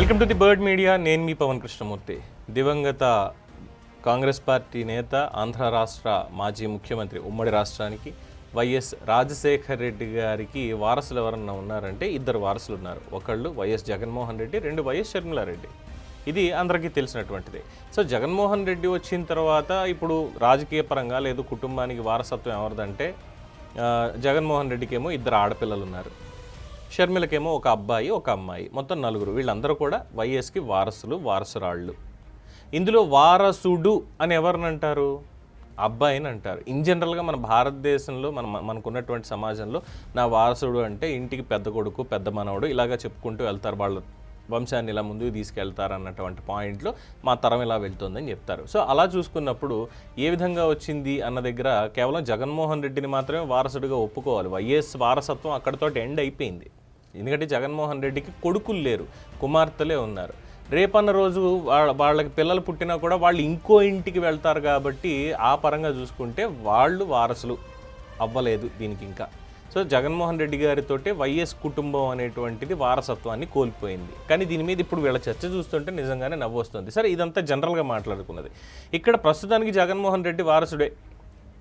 Welcome to the Bird Media. నేను మీ పవన్ కృష్ణమూర్తి. దివంగత కాంగ్రెస్ పార్టీ నేత ఆంధ్ర రాష్ట్ర మాజీ ముఖ్యమంత్రి ఉమ్మడి రాష్ట్రానికి వైఎస్ రాజశేఖర్ రెడ్డి గారికి వారసులు ఎవరన్నా ఉన్నారంటే ఇద్దరు వారసులు ఉన్నారు. ఒకళ్ళు వైఎస్ జగన్మోహన్ రెడ్డి రెండు వైఎస్ షర్మిలారెడ్డి ఇది అందరికీ తెలిసినటువంటిది. సో జగన్మోహన్ రెడ్డి వచ్చిన తర్వాత ఇప్పుడు రాజకీయ పరంగా లేదు కుటుంబానికి వారసత్వం ఎవరిదంటే జగన్మోహన్ రెడ్డికి ఏమో ఇద్దరు ఆడపిల్లలు ఉన్నారు. షర్మిలకేమో ఒక అబ్బాయి ఒక అమ్మాయి. మొత్తం నలుగురు. వీళ్ళందరూ కూడా వైఎస్కి వారసులు వారసురాళ్ళు. ఇందులో వారసుడు అని ఎవరిని అంటారు అబ్బాయిని అంటారు ఇన్ జనరల్గా మన భారతదేశంలో మన మనకున్నటువంటి సమాజంలో నా వారసుడు అంటే ఇంటికి పెద్ద కొడుకు పెద్ద మనవడు ఇలాగా చెప్పుకుంటూ వెళ్తారు. వాళ్ళ వంశాన్ని ఇలా ముందుకు తీసుకెళ్తారు అన్నటువంటి పాయింట్లో మా తరం ఇలా వెళ్తుందని చెప్తారు. సో అలా చూసుకున్నప్పుడు ఏ విధంగా వచ్చింది అన్న దగ్గర కేవలం జగన్మోహన్ రెడ్డిని మాత్రమే వారసుడిగా ఒప్పుకోవాలి. వైఎస్ వారసత్వం అక్కడితో ఎండ్ అయిపోయింది. ఎందుకంటే జగన్మోహన్ రెడ్డికి కొడుకులు లేరు కుమార్తెలే ఉన్నారు. రేపన్న రోజు వాళ్ళ వాళ్ళకి పిల్లలు పుట్టినా కూడా వాళ్ళు ఇంకో ఇంటికి వెళ్తారు కాబట్టి ఆ పరంగా చూసుకుంటే వాళ్ళు వారసులు అవ్వలేదు దీనికి ఇంకా. సో జగన్మోహన్ రెడ్డి గారితోటే వైఎస్ కుటుంబం అనేటువంటిది వారసత్వాన్ని కోల్పోయింది. కానీ దీని మీద ఇప్పుడు వీళ్ళ చర్చ చూస్తుంటే నిజంగానే నవ్వు వస్తుంది సరే ఇదంతా జనరల్గా మాట్లాడుకున్నది. ఇక్కడ ప్రస్తుతానికి జగన్మోహన్ రెడ్డి వారసుడే.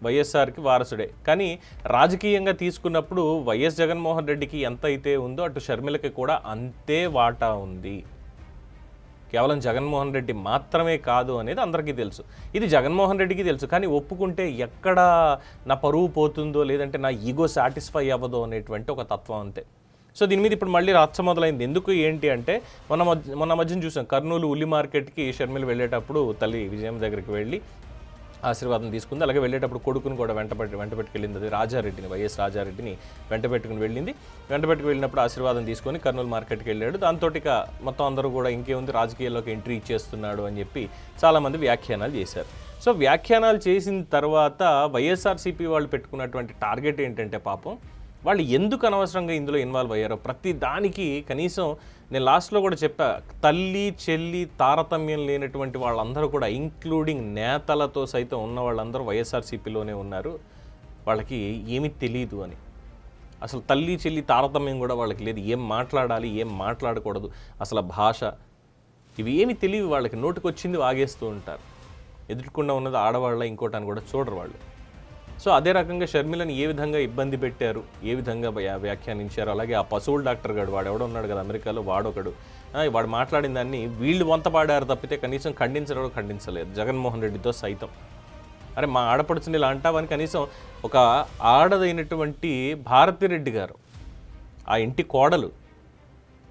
వైఎస్ఆర్కి వారసుడే. కానీ రాజకీయంగా తీసుకున్నప్పుడు వైఎస్ జగన్మోహన్ రెడ్డికి ఎంత అయితే ఉందో అటు షర్మిలకి కూడా అంతే వాటా ఉంది. కేవలం జగన్మోహన్ రెడ్డి మాత్రమే కాదు అనేది అందరికీ తెలుసు. ఇది జగన్మోహన్ రెడ్డికి తెలుసు. కానీ ఒప్పుకుంటే ఎక్కడ నా పరువు పోతుందో లేదంటే నా ఈగో సాటిస్ఫై అవ్వదో అనేటువంటి ఒక తత్వం అంతే. సో దీని మీద ఇప్పుడు మళ్ళీ రచ్చ మొదలైంది. ఎందుకు ఏంటి అంటే మొన్న మొన్న మధ్యన చూసాం. కర్నూలు ఉల్లి మార్కెట్కి షర్మిల వెళ్ళేటప్పుడు తల్లి విజయం దగ్గరికి వెళ్ళి ఆశీర్వాదం తీసుకుంది. అలాగే వెళ్ళేటప్పుడు కొడుకుని కూడా వెంట పెట్టి వెంట అది రాజారెడ్డిని వైఎస్ రాజారెడ్డిని వెంటబెట్టుకుని వెళ్ళింది. వెంటబెట్టుకు వెళ్ళినప్పుడు ఆశీర్వాదం తీసుకొని కర్నూలు మార్కెట్కి వెళ్ళాడు. దాంతో ఇక మొత్తం అందరూ కూడా ఇంకేముంది రాజకీయాల్లోకి ఎంట్రీ ఇచ్చేస్తున్నాడు అని చెప్పి చాలామంది వ్యాఖ్యానాలు చేశారు. సో వ్యాఖ్యానాలు చేసిన తర్వాత వైఎస్ఆర్సీపీ వాళ్ళు పెట్టుకున్నటువంటి టార్గెట్ ఏంటంటే పాపం వాళ్ళు ఎందుకు అనవసరంగా ఇందులో ఇన్వాల్వ్ అయ్యారో ప్రతి దానికి కనీసం నేను లాస్ట్లో కూడా చెప్పా తల్లి చెల్లి తారతమ్యం లేనటువంటి వాళ్ళందరూ కూడా ఇంక్లూడింగ్ నేతలతో సైతం ఉన్న వాళ్ళందరూ వైఎస్ఆర్సీపీలోనే ఉన్నారు. వాళ్ళకి ఏమీ తెలియదు అని. అసలు తల్లి చెల్లి తారతమ్యం కూడా వాళ్ళకి లేదు. ఏం మాట్లాడాలి ఏం మాట్లాడకూడదు. అసలు భాష ఇవి ఏమి తెలియదు వాళ్ళకి. నోటికొచ్చింది వాగేస్తూ ఉంటారు. ఎదుర్కొండా ఉన్నది ఆడవాళ్ళ ఇంకోటాన్ని అని కూడా చూడరు వాళ్ళు. సో అదే రకంగా షర్మిలని ఏ విధంగా ఇబ్బంది పెట్టారు ఏ విధంగా వ్యాఖ్యానించారు? అలాగే ఆ పశువుల డాక్టర్ గాడు వాడు ఎవడో ఉన్నాడు కదా అమెరికాలో వాడొకడు. వాడు మాట్లాడిన దాన్ని వీళ్ళు వంత పాడారు తప్పితే కనీసం ఖండించడం ఖండించలేదు. జగన్మోహన్ రెడ్డితో సైతం. అరే మా ఆడపడుచుని ఇలా అంటావని కనీసం ఒక ఆడదైనటువంటి భారతిరెడ్డి గారు ఆ ఇంటి కోడలు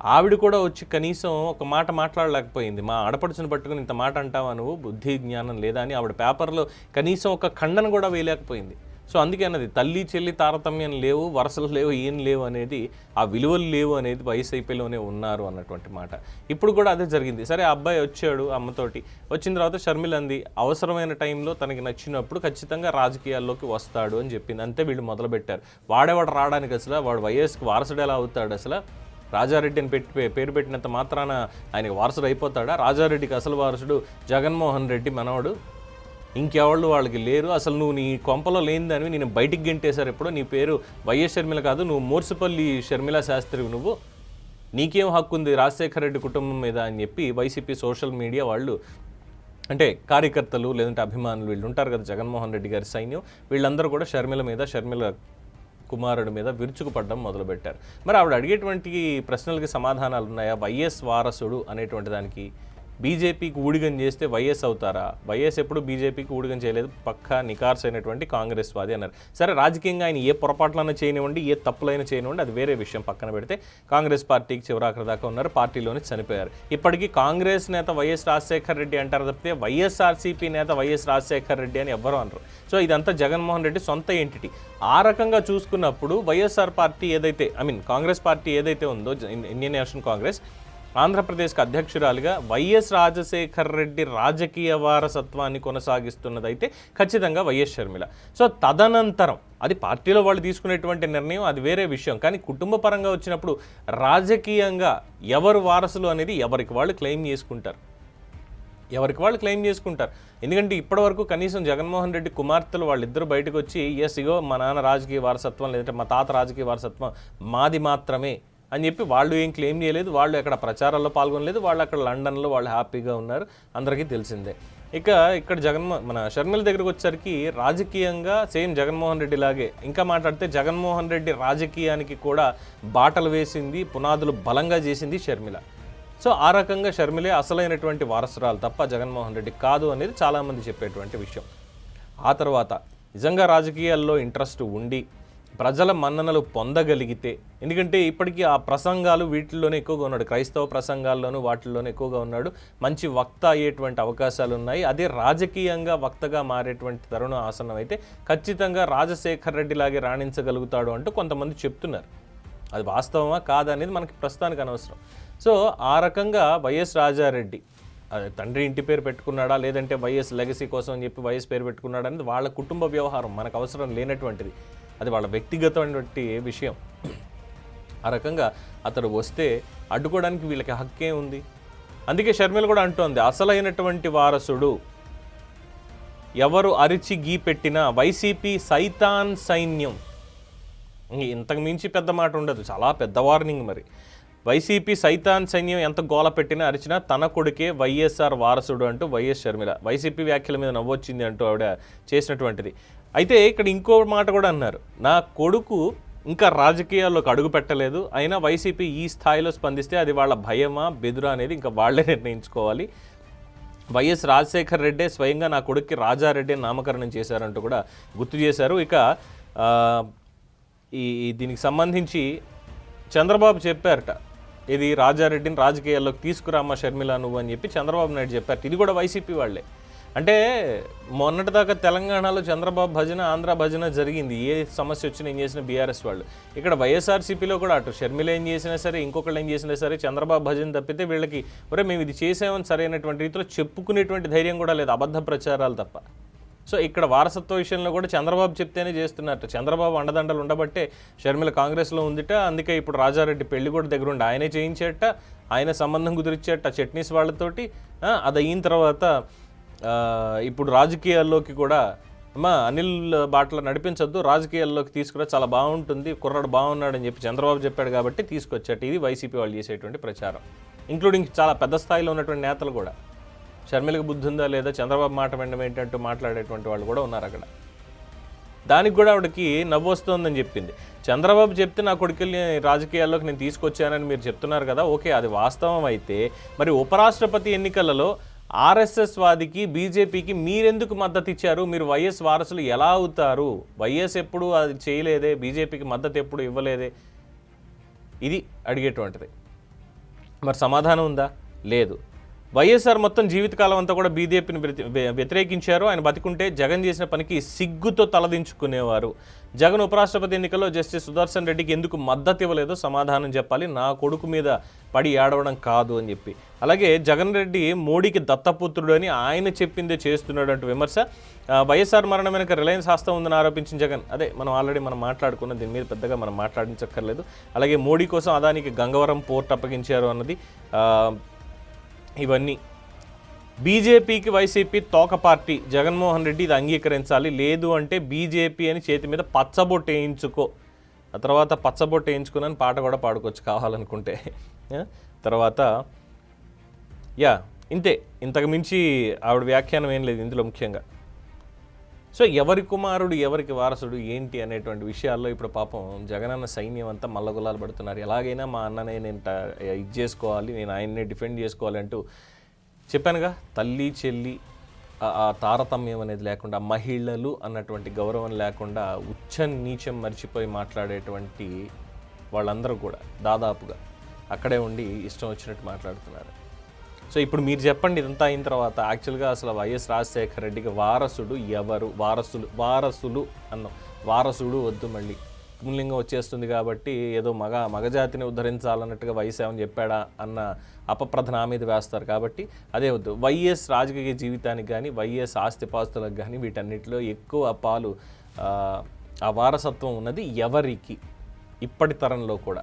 ఆవిడ కూడా వచ్చి కనీసం ఒక మాట మాట్లాడలేకపోయింది. మా ఆడపడుచును పట్టుకుని ఇంత మాట అంటావా నువ్వు? బుద్ధి జ్ఞానం లేదా? అని ఆవిడ పేపర్లో కనీసం ఒక ఖండన కూడా వేయలేకపోయింది. సో అందుకే అన్నది తల్లి చెల్లి తారతమ్యం లేవు వరుసలు లేవు ఏం లేవు అనేది ఆ విలువలు లేవు అనేది వైసీపీలోనే ఉన్నారు అన్నటువంటి మాట. ఇప్పుడు కూడా అదే జరిగింది. సరే ఆ అబ్బాయి వచ్చాడు అమ్మతోటి. వచ్చిన తర్వాత షర్మిల అంది అవసరమైన టైంలో తనకి నచ్చినప్పుడు ఖచ్చితంగా రాజకీయాల్లోకి వస్తాడు అని చెప్పింది. అంతే వీళ్ళు మొదలుపెట్టారు. వాడేవాడు రావడానికి అసలు వాడు వైఎస్కి వారసుడు ఎలా అవుతాడు అసలు? రాజారెడ్డి అని పెట్టి పేరు పెట్టినంత మాత్రాన ఆయనకి వారసుడు అయిపోతాడా? రాజారెడ్డికి అసలు వారసుడు జగన్మోహన్ రెడ్డి మనవడు. ఇంకెవాళ్ళు వాళ్ళకి లేరు. అసలు నువ్వు నీ కొంపలో లేనిదానివి నేను బయటికి గెంటేశారు ఎప్పుడో. నీ పేరు వైఎస్ షర్మిల కాదు నువ్వు మూర్సుపల్లి షర్మిల శాస్త్రి నువ్వు. నీకేం హక్కు ఉంది రాజశేఖర రెడ్డి కుటుంబం మీద అని చెప్పి వైసీపీ సోషల్ మీడియా వాళ్ళు అంటే కార్యకర్తలు లేదంటే అభిమానులు వీళ్ళు ఉంటారు కదా జగన్మోహన్ రెడ్డి గారి సైన్యం. వీళ్ళందరూ కూడా షర్మిల మీద షర్మిల కుమారుడి మీద విరుచుకుపడడం మొదలుపెట్టారు. మరి ఆవిడ అడిగేటువంటి ప్రశ్నలకి సమాధానాలు ఉన్నాయా వైఎస్ వారసుడు అనేటువంటి దానికి బీజేపీకి ఊడిగం చేస్తే వైఎస్ అవుతారా? వైఎస్ ఎప్పుడు బీజేపీకి ఊడిగం చేయలేదు? పక్కా నికార్స్ అయినటువంటి కాంగ్రెస్ వాది అన్నారు. సరే రాజకీయంగా ఆయన ఏ పొరపాట్లైనా చేయనివ్వండి ఏ తప్పులైనా చేయనివ్వండి అది వేరే విషయం పక్కన పెడితే కాంగ్రెస్ పార్టీకి చివరాఖరి దాకా ఉన్నారు పార్టీలోనే చనిపోయారు. ఇప్పటికీ కాంగ్రెస్ నేత వైఎస్ రాజశేఖర్ రెడ్డి అంటారు తప్పితే వైఎస్ఆర్సీపీ నేత వైఎస్ రాజశేఖర్ రెడ్డి అని ఎవ్వరూ అనరు. సో ఇదంతా జగన్మోహన్ రెడ్డి సొంత ఎంటిటీ ఆ రకంగా చూసుకున్నప్పుడు వైఎస్ఆర్ పార్టీ ఏదైతే ఐ మీన్ కాంగ్రెస్ పార్టీ ఏదైతే ఉందో ఇండియన్ నేషనల్ కాంగ్రెస్ ఆంధ్రప్రదేశ్కి అధ్యక్షురాలిగా వైఎస్ రాజశేఖర్ రెడ్డి రాజకీయ వారసత్వాన్ని కొనసాగిస్తున్నదైతే ఖచ్చితంగా వైఎస్ షర్మిల. సో తదనంతరం అది పార్టీలో వాళ్ళు తీసుకునేటువంటి నిర్ణయం అది వేరే విషయం. కానీ కుటుంబ పరంగా వచ్చినప్పుడు రాజకీయంగా ఎవరు వారసులు అనేది ఎవరికి వాళ్ళు క్లెయిమ్ చేసుకుంటారు. ఎవరికి వాళ్ళు క్లెయిమ్ చేసుకుంటారు. ఎందుకంటే ఇప్పటివరకు కనీసం జగన్మోహన్ రెడ్డి కుమార్తెలు వాళ్ళిద్దరూ బయటకు వచ్చి ఎస్ ఇగో మా నాన్న రాజకీయ వారసత్వం లేదంటే మా తాత రాజకీయ వారసత్వం మాది మాత్రమే అని చెప్పి వాళ్ళు ఏం క్లెయిమ్ చేయలేదు వాళ్ళు ఎక్కడ ప్రచారాల్లో పాల్గొనలేదు వాళ్ళు అక్కడ లండన్లో వాళ్ళు హ్యాపీగా ఉన్నారు అందరికీ తెలిసిందే. ఇక ఇక్కడ జగన్మో మన షర్మిల దగ్గరకు వచ్చేసరికి రాజకీయంగా సేమ్ జగన్మోహన్ రెడ్డి లాగే ఇంకా మాట్లాడితే జగన్మోహన్ రెడ్డి రాజకీయానికి కూడా బాటలు వేసింది పునాదులు బలంగా చేసింది షర్మిల. సో ఆ రకంగా షర్మిలే అసలైనటువంటి వారసురాలు తప్ప జగన్మోహన్ రెడ్డి కాదు అనేది చాలామంది చెప్పేటువంటి విషయం. ఆ తర్వాత నిజంగా రాజకీయాల్లో ఇంట్రెస్ట్ ఉండి ప్రజల మన్ననలు పొందగలిగితే ఎందుకంటే ఇప్పటికీ ఆ ప్రసంగాలు వీటిల్లోనే ఎక్కువగా ఉన్నాడు. క్రైస్తవ ప్రసంగాల్లోనూ వాటిల్లోనే ఎక్కువగా ఉన్నాడు. మంచి వక్త అయ్యేటువంటి అవకాశాలు ఉన్నాయి అదే రాజకీయంగా వక్తగా మారేటువంటి తరుణం ఆసనం అయితే ఖచ్చితంగా రాజశేఖర్ రెడ్డి లాగే రాణించగలుగుతాడు అంటూ కొంతమంది చెప్తున్నారు. అది వాస్తవమా కాదా అనేది మనకి ప్రస్తుతానికి అనవసరం. సో ఆ రకంగా వైఎస్ రాజారెడ్డి అదే తండ్రి ఇంటి పేరు పెట్టుకున్నాడా లేదంటే వైఎస్ లెగసీ కోసం అని చెప్పి వైఎస్ పేరు పెట్టుకున్నాడా అనేది వాళ్ళ కుటుంబ వ్యవహారం మనకు అవసరం లేనటువంటిది. అది వాళ్ళ వ్యక్తిగతమైనటువంటి విషయం. ఆ రకంగా అతడు వస్తే అడ్డుకోవడానికి వీళ్ళకి హక్కే ఉంది. అందుకే షర్మిల కూడా అంటోంది అసలైనటువంటి వారసుడు ఎవరు అరిచి గీపెట్టినా వైసీపీ సైతాన్ సైన్యం. ఇంతకు మించి పెద్ద మాట ఉండదు చాలా పెద్ద వార్నింగ్ మరి. వైసీపీ సైతాన్ సైన్యం ఎంత గోల పెట్టినా అరిచినా తన కొడుకే వైఎస్ఆర్ వారసుడు అంటూ వైఎస్ షర్మిల వైసీపీ వ్యాఖ్యల మీద నవ్వొచ్చింది అంటూ ఆవిడ చేసినటువంటిది. అయితే ఇక్కడ ఇంకో మాట కూడా అన్నారు. నా కొడుకు ఇంకా రాజకీయాల్లోకి అడుగు పెట్టలేదు. అయినా వైసీపీ ఈ స్థాయిలో స్పందిస్తే అది వాళ్ళ భయమా బెదురా అనేది ఇంకా వాళ్ళే నిర్ణయించుకోవాలి. వైఎస్ రాజశేఖర్ రెడ్డే స్వయంగా నా కొడుక్కి రాజారెడ్డి నామకరణం చేశారంటూ కూడా గుర్తు చేశారు. ఇక ఈ దీనికి సంబంధించి చంద్రబాబు చెప్పారట. ఇది రాజారెడ్డిని రాజకీయాల్లోకి తీసుకురామా షర్మిల నువ్వు అని చెప్పి చంద్రబాబు నాయుడు చెప్పారు ఇది కూడా వైసీపీ వాళ్ళే. అంటే మొన్నటిదాకా తెలంగాణలో చంద్రబాబు భజన ఆంధ్ర భజన జరిగింది. ఏ సమస్య వచ్చినా ఏం చేసిన బీఆర్ఎస్ వాళ్ళు. ఇక్కడ వైఎస్ఆర్సీపీలో కూడా అటు షర్మిల ఏం చేసినా సరే ఇంకొకళ్ళు ఏం చేసినా సరే చంద్రబాబు భజన తప్పితే వీళ్ళకి ఒరే మేము ఇది చేసామని సరైనటువంటి రీతిలో చెప్పుకునేటువంటి ధైర్యం కూడా లేదు. అబద్ధ ప్రచారాలు తప్ప. సో ఇక్కడ వారసత్వ విషయంలో కూడా చంద్రబాబు చెప్తేనే చేస్తున్నట్టు. చంద్రబాబు అండదండలు ఉండబట్టే షర్మిల కాంగ్రెస్లో ఉందిట. అందుకే ఇప్పుడు రాజారెడ్డి పెళ్ళి కూడా దగ్గర ఉండి ఆయనే చేయించేట. ఆయన సంబంధం కుదిరిచేట చట్నీస్ వాళ్ళతోటి. అది అయిన తర్వాత ఇప్పుడు రాజకీయాల్లోకి కూడా అమ్మా అనిల్ బాటలో నడిపించొద్దు రాజకీయాల్లోకి తీసుకురా చాలా బాగుంటుంది కుర్రాడు బాగున్నాడని చెప్పి చంద్రబాబు చెప్పాడు కాబట్టి తీసుకొచ్చాట ఇది వైసీపీ వాళ్ళు చేసేటువంటి ప్రచారం. ఇంక్లూడింగ్ చాలా పెద్ద స్థాయిలో ఉన్నటువంటి నేతలు కూడా. షర్మిలకు బుద్ధి ఉందా లేదా చంద్రబాబు మాట వినడం ఏంటంటూ మాట్లాడేటువంటి వాళ్ళు కూడా ఉన్నారు అక్కడ. దానికి కూడా ఆవిడకి నవ్వు వస్తుందని చెప్పింది. చంద్రబాబు చెప్తే నా కొడుకుల్ని రాజకీయాల్లోకి నేను తీసుకొచ్చానని మీరు చెప్తున్నారు కదా ఓకే అది వాస్తవం అయితే. మరి ఉపరాష్ట్రపతి ఎన్నికలలో ఆర్ఎస్ఎస్ వాదికి బీజేపీకి మీరెందుకు మద్దతు ఇచ్చారు మీరు వైఎస్ వారసులు ఎలా అవుతారు? వైఎస్ ఎప్పుడు అది చేయలేదే? బీజేపీకి మద్దతు ఎప్పుడు ఇవ్వలేదే? ఇది అడిగేటువంటిది. మరి సమాధానం ఉందా? లేదు. వైఎస్ఆర్ మొత్తం జీవితకాలం అంతా కూడా బీజేపీని వ్యతిరేకించారు. ఆయన బతికుంటే జగన్ చేసిన పనికి సిగ్గుతో తలదించుకునేవారు. జగన్ ఉపరాష్ట్రపతి ఎన్నికల్లో జస్టిస్ సుదర్శన్ రెడ్డికి ఎందుకు మద్దతు ఇవ్వలేదో సమాధానం చెప్పాలి. నా కొడుకు మీద పడి ఏడవడం కాదు అని చెప్పి. అలాగే జగన్ రెడ్డి మోడీకి దత్తపుత్రుడు అని ఆయన చెప్పిందే చేస్తున్నాడు అంటూ విమర్శ. వైఎస్ఆర్ మరణం వెనుక రిలయన్స్ హస్తం ఉందని ఆరోపించిన జగన్. అదే మనం ఆల్రెడీ మనం మాట్లాడుకున్న దీని మీద పెద్దగా మనం మాట్లాడించక్కర్లేదు. అలాగే మోడీ కోసం అదానికి గంగవరం పోర్ట్ అప్పగించారు అన్నది ఇవన్నీ. బీజేపీకి వైసీపీ తోక పార్టీ. జగన్మోహన్ రెడ్డి ఇది అంగీకరించాలి. లేదు అంటే బీజేపీ అని చేతి మీద పచ్చబొట్టు వేయించుకో. ఆ తర్వాత పచ్చబొట్టు వేయించుకుని పాట కూడా పాడుకోవచ్చు కావాలనుకుంటే. తర్వాత యా ఇంతే. ఇంతకు మించి ఆవిడ వ్యాఖ్యానం ఏం లేదు ఇందులో ముఖ్యంగా. సో ఎవరి కుమారుడు ఎవరికి వారసుడు ఏంటి అనేటువంటి విషయాల్లో ఇప్పుడు పాపం జగనన్న సైన్యం అంతా మల్లగులాలు పడుతున్నారు. ఎలాగైనా మా అన్ననే నేను ఇది చేసుకోవాలి నేను ఆయన్నే డిఫెండ్ చేసుకోవాలి అంటూ చెప్పానుగా తల్లి చెల్లి ఆ- ఆ తారతమ్యం అనేది లేకుండా మహిళలు అన్నటువంటి గౌరవం లేకుండా ఉచ్చం నీచం మర్చిపోయి మాట్లాడేటువంటి వాళ్ళందరూ కూడా దాదాపుగా అక్కడే ఉండి ఇష్టం వచ్చినట్టు మాట్లాడుతున్నారు. సో ఇప్పుడు మీరు చెప్పండి ఇదంతా అయిన తర్వాత యాక్చువల్గా అసలు వైఎస్ రాజశేఖర రెడ్డికి వారసుడు ఎవరు? వారసులు వారసులు అన్నాం. వారసుడు వద్దు మళ్ళీ. పుంలింగం వచ్చేస్తుంది కాబట్టి ఏదో మగ మగజాతిని ఉద్ధరించాలన్నట్టుగా వైఎస్ ఏమని చెప్పాడా అన్న అపప్రధ నా మీద వేస్తారు కాబట్టి అదే వద్దు. వైఎస్ రాజకీయ జీవితానికి కానీ వైఎస్ ఆస్తిపాస్తులకు కానీ వీటన్నిటిలో ఎక్కువ పాలు ఆ వారసత్వం ఉన్నది ఎవరికి? ఇప్పటి తరంలో కూడా.